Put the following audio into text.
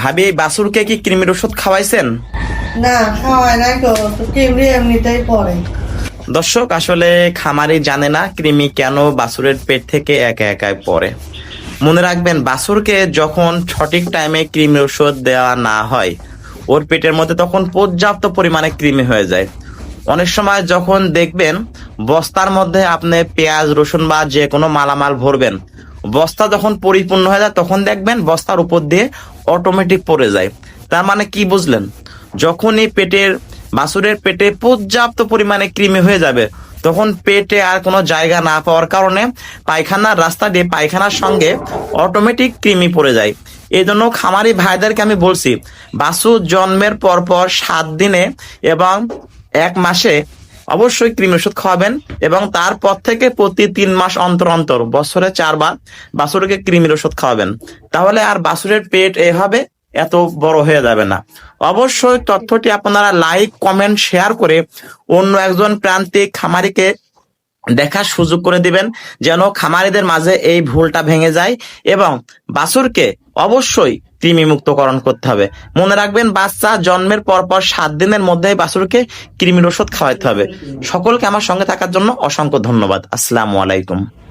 ভাবি এই বাসুরকে কি কৃমির ওষুধ খাওয়াইছেন? না খাওয়ায় নাই তো কেমনি এমনিতেই পড়ে। দর্শক আসলে খামারি জানে না কৃমি কেন বাছুরের পেট থেকে একা একাই পড়ে। মনে রাখবেন বাছুরকে যখন সঠিক টাইমে কৃমির ওষুধ দেওয়া না হয় ওর পেটের মধ্যে তখন পর্যাপ্ত পরিমাণে কৃমি হয়ে যায়। অনেক সময় যখন দেখবেন বস্তার মধ্যে আপনি পেঁয়াজ রসুন বা যে কোনো মালামাল ভরবেন বস্তা যখন পরিপূর্ণ হয়ে যায়, তখন দেখবেন বস্তার উপর দিয়ে অটোমেটিক পড়ে যায়। তার মানে কি বুঝলেন? যখনই পেটের বাছুরের পেটে পর্যাপ্ত পরিমাণে কৃমি হয়ে যাবে, তখন পেটে আর কোনো জায়গা না পাওয়ার কারণে পায়খানার রাস্তা দিয়ে পায়খানার সঙ্গে অটোমেটিক কৃমি পড়ে যায়। এই জন্য খামারি ভাইদেরকে আমি বলছি বাছুর জন্মের পর পর সাত দিনে এবং এক মাসে অবশ্যই কৃমি ওষুধ খাওয়াবেন এবং তারপর থেকে প্রতি তিন মাস অন্তর অন্তর, বছরে চারবার বাছুরকে কৃমির ওষুধ খাওয়াবেন। তাহলে আর বাছুরের পেট এভাবে এত বড় হয়ে যাবে না। অবশ্যই তথ্যটি আপনারা লাইক, কমেন্ট, শেয়ার করে অন্য একজন প্রান্তিক খামারিকে দেখার সুযোগ করে দিবেন, যেন খামারিদের মাঝে এই ভুলটা ভেঙে যায় এবং বাছুরকে অবশ্যই কৃমি মুক্তকরণ করতে হবে। মনে রাখবেন, বাচ্চা জন্মের পর পর সাত দিনের মধ্যে বাসুরকে কৃমির ওষুধ খাওয়াতে হবে। সকলকে আমার সঙ্গে থাকার জন্য অসংখ্য ধন্যবাদ। আসসালামু আলাইকুম।